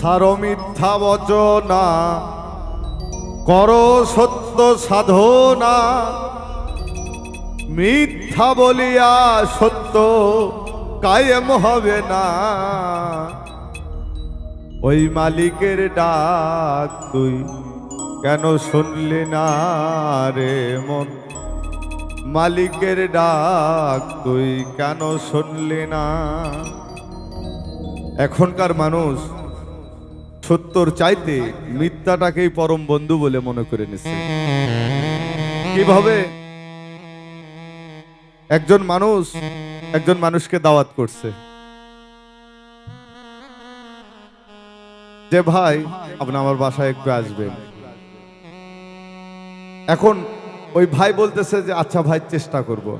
সার মিথ্যা বচনা কর সত্য সাধনা। মিথ্যা বলিয়া সত্য কায়েম হবে না। ওই মালিকের ডাক তুই কেন শুনলি না রে মন? মালিকের ডাক তুই কেন শুনলি না? এখনকার মানুষ সত্যর চাইতে মিথ্যাটাকেই পরম বন্ধু বলে মনে করে নিচ্ছে। কীভাবে? একজন মানুষ একজন মানুষকে দাওয়াত করছে। যে ভাই, আপনি আমার বাসায় একটু আসবেন। এখন ওই ভাই বলতেছে যে আচ্ছা ভাই, চেষ্টা করব।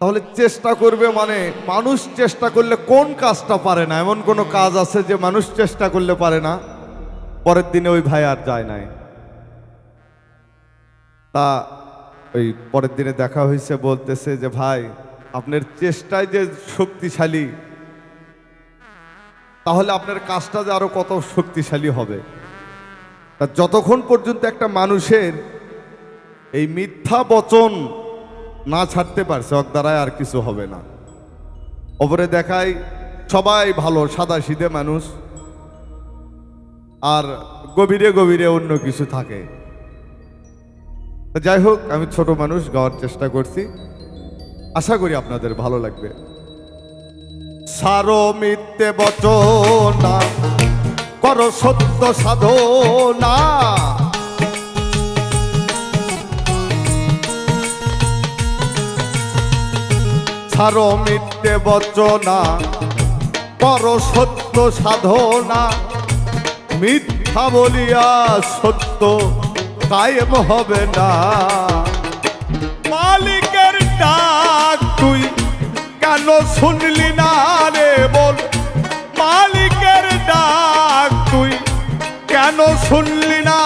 তাহলে চেষ্টা করবে মানে মানুষ চেষ্টা করলে কোন কাজটা পারে না? এমন কোনো কাজ আছে যে মানুষ চেষ্টা করলে পারে না? পরের দিনে ওই ভাই আর যায় নাই। তা ওই পরের দিনে দেখা হয়েছে, বলতেছে যে, ভাই, আপনার চেষ্টায় যে শক্তিশালী, তাহলে আপনার কাজটা যে আরও কত শক্তিশালী হবে? তা যতক্ষণ পর্যন্ত একটা মানুষের এই মিথ্যা বচন না ছাড়তে পারছে ওর দ্বারাই আর কিছু হবে না। ওপরে দেখায়, সবাই ভালো, সাদা সিধে মানুষ। আর গভীরে গভীরে অন্য কিছু থাকে। যাই হোক, আমি ছোট মানুষ, গাওয়ার চেষ্টা করছি। আশা করি আপনাদের ভালো লাগবে। সারো মিথ্যে বচনা, কর সত্য সাধনা। সারো মিথ্যে বচনা কর সত্য সাধনা। মিথ্যা বলিয়া সত্য কায়েম হবে না। মালিকের ডাক তুই কেন শুনলি না রে বল? মালিকের ডাক তুই কেন শুনলি না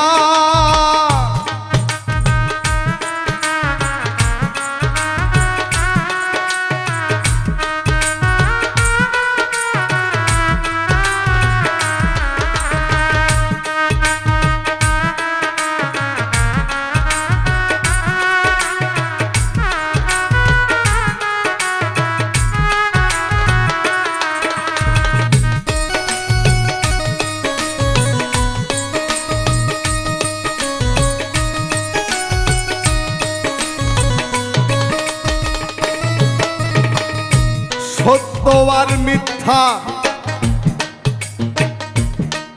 সত্য আর মিথ্যা।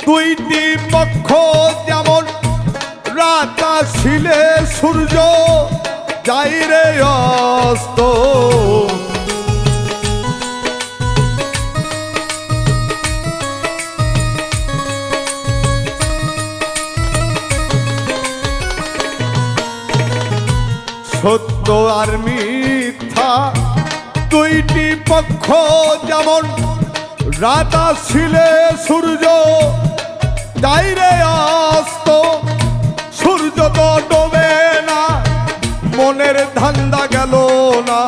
দুইটি পক্ষ যেমন রাত আসিলে সূর্য, যাই রে অস্ত। সত্য আর মিথ্যা দুইটি পক্ষ যেমন রাত আসিলে সূর্য, যাইরে অস্ত সূর্য তো ডোবে না, মনের ধান্দা গেল না।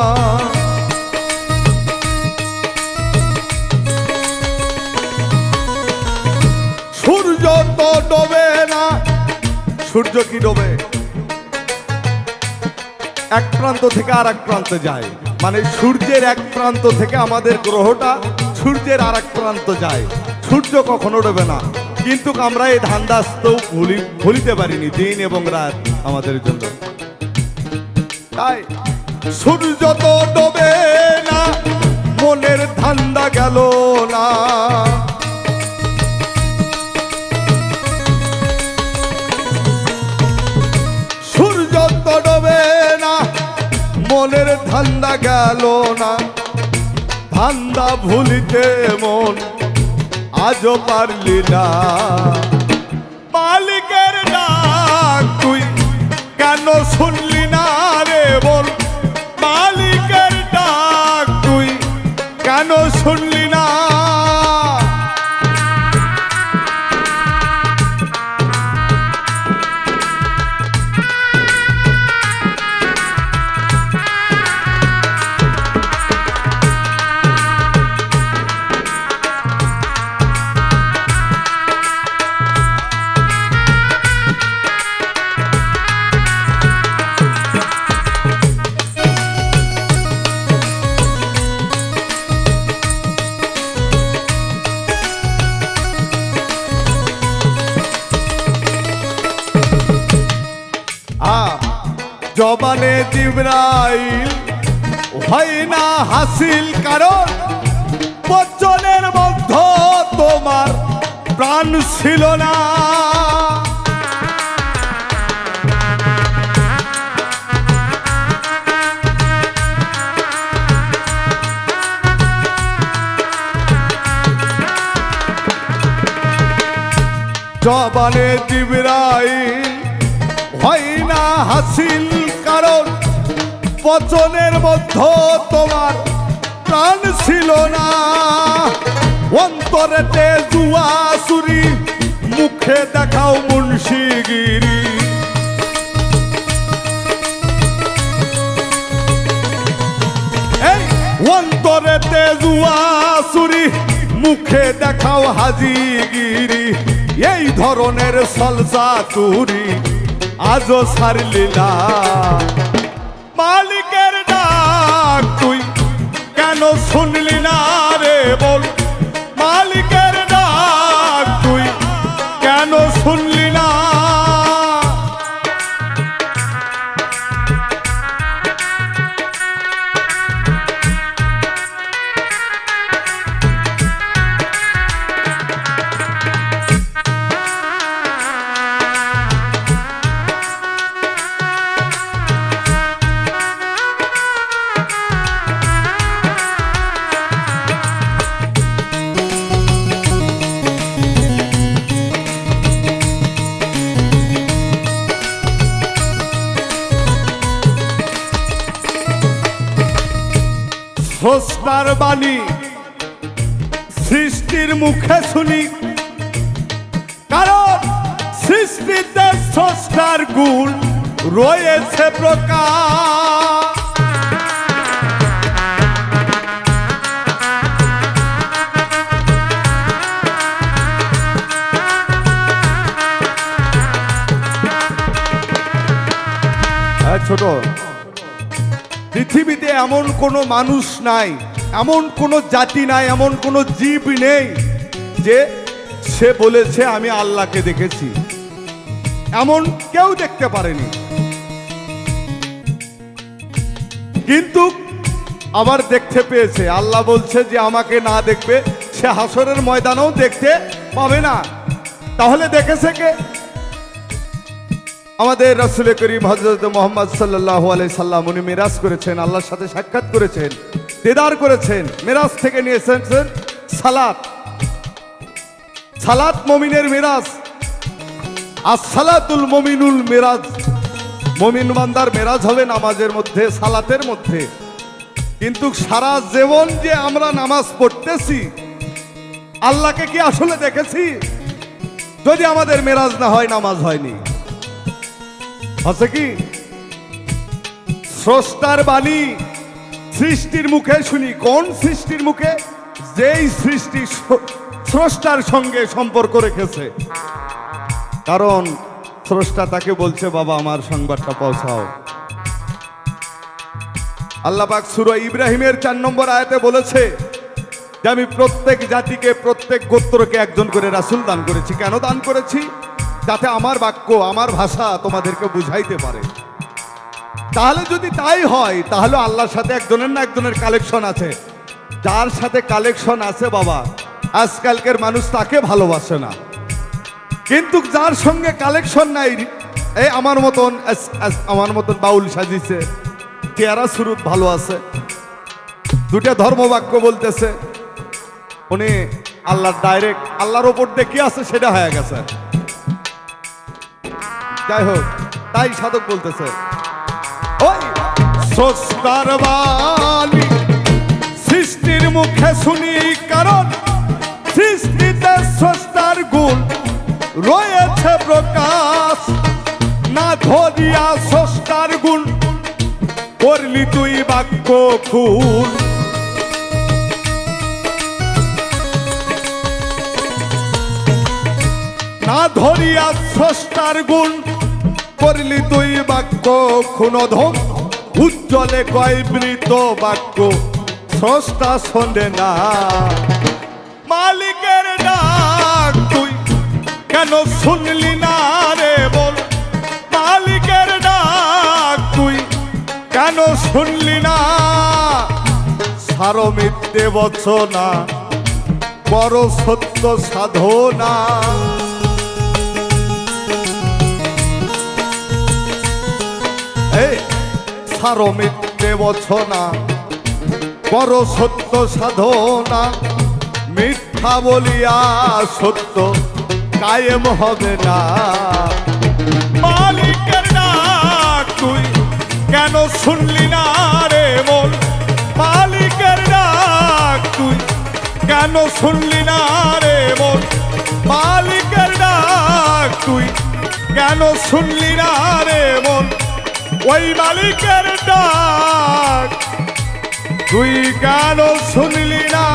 সূর্য তো ডোবে না, সূর্য কি ডোবে? এক প্রান্ত থেকে আর এক প্রান্তে যায়। মানে সূর্যের এক প্রান্ত থেকে আমাদের গ্রহটা সূর্যের আর প্রান্ত যায়। সূর্য কখনো ডোবে না। কিন্তু আমরা এই ধান্দাস্ত ভুলি, ভুলিতে পারিনি দিন এবং রাত আমাদের জন্য। তাই সূর্য তো ডোবে না, মনের ধান্দা গেল না। ধান্দা গেল না। ভান্দা ভুলিতে মন আজও পারলি না। মালিকের ডাক তুই কেন শুনলি জবানে জিব্রাইল, হয় না হাসিল কারণ বচনের মধ্য তোমার প্রাণ ছিল না। জবানে জিব্রাইল, হয় না হাসিল বচনের মধ্য তোমার প্রাণ ছিল না। অন্তরেতে জুয়া সুরি মুখে দেখাও মুন্সিগিরি। এই অন্তরেতে জুয়া সুরি মুখে দেখাও হাজিগিরি। এই ধরনের সলসা তুরি আজও সারলি না মালিকের ডাক তুই কেন শুনলি না রে বল? মালিকের ডাক তুই কেন শুনলি না স্রষ্টার বাণী সৃষ্টির মুখে শুনি। কারণ সৃষ্টিতে স্রষ্টার গুণ রয়েছে প্রকাশ। হ্যাঁ, ছোট। পৃথিবীতে এমন কোনো মানুষ নাই, এমন কোনো জাতি নাই, এমন কোনো জীব নেই যে সে বলেছে, আমি আল্লাহকে দেখেছি। এমন কেউ দেখতে পারেনি। কিন্তু আবার দেখতে পেয়েছে। আল্লাহ বলছে যে, আমাকে না দেখবে, সে হাসরের ময়দানেও দেখতে পাবে না। তাহলে দেখেছে কে? আমাদের রাসুল করিম হজরত মোহাম্মদ সাল্লাহ আলাই সাল্লাম, উনি মেরাজ করেছেন, আল্লাহর সাথে সাক্ষাৎ করেছেন, দেদার করেছেন, মেরাজ থেকে নিয়ে এসেছেন সালাত। সালাত মমিনের মেরাজ। আর সালাতুল মমিনুল মেরাজ। মমিন বান্দার মেরাজ হবে নামাজের মধ্যে, সালাতের মধ্যে। কিন্তু সারা জীবন যে আমরা নামাজ পড়তেছি, আল্লাহকে কি আসলে দেখেছি? যদি আমাদের মেরাজ না হয়, নামাজ হয়নি। আছে কি? স্রষ্টার বাণী সৃষ্টির মুখে শুনি। কোন সৃষ্টির মুখে? যেই সৃষ্টি স্রষ্টার সঙ্গে সম্পর্ক রেখেছে। কারণ স্রষ্টা তাকে বলছে, বাবা, আমার সংবাদটা পৌঁছাও। আল্লাহ পাক সুরা ইব্রাহিমের চার নম্বর আয়াতে বলেছে যে, আমি প্রত্যেক জাতিকে, প্রত্যেক গোত্রকে একজন করে রাসূল দান করেছি। কেন দান করেছি? যাতে আমার বাক্য, আমার ভাষা তোমাদেরকে বুঝাইতে পারে। তাহলে যদি তাই হয়, তাহলে আল্লাহর সাথে একজনের না একজনের কালেকশন আছে। যার সাথে কালেকশন আছে বাবা, আজকালকের মানুষ তাকে ভালোবাসে না। কিন্তু যার সঙ্গে কালেকশন নাই এই আমার মতন আমার মতন বাউল সাজিছে, চেহারা সুরুত ভালো আছে। দুটা ধর্মবাক্য বলতেছে, উনি আল্লাহর ডাইরেক্ট আল্লাহর ওপর দিয়ে আছে সেটা হয়ে গেছে। যাই হোক, তাই সাধক বলতেছে। ওই স্রষ্টার বাণী সৃষ্টির মুখে শুনি কারণ, সৃষ্টিতে স্রষ্টার গুণ রয়েছে প্রকাশ। না ধরিয়া স্রষ্টার গুণ করলি তুই বাক্য খুন না ধরিয়া স্রষ্টার গুণ করলি তুই বাক্য, খুনধম। উজ্জ্বলে কয় মৃত বাক্য, স্রষ্টা শোনে না। মালিকের ডাক তুই কেন শুনলি না রে বল? মালিকের ডাক তুই কেন শুনলি না? সারো মিথ্যে বচনা বড় সত্য সাধনা। এই সারো মিথ্যে বচনা বড় সত্য সাধনা, মিথ্যা বলিয়া সত্য কায়েম হবে না। মালিকের ডাক তুই কেন শুনলি না রে বল মালিকের ডাক তুই কেন শুনলি না রে বল মালিকের ডাক তুই কেন শুনলি না রে বল ওই মালিকের ডাক। তুই কেন শুনলি না?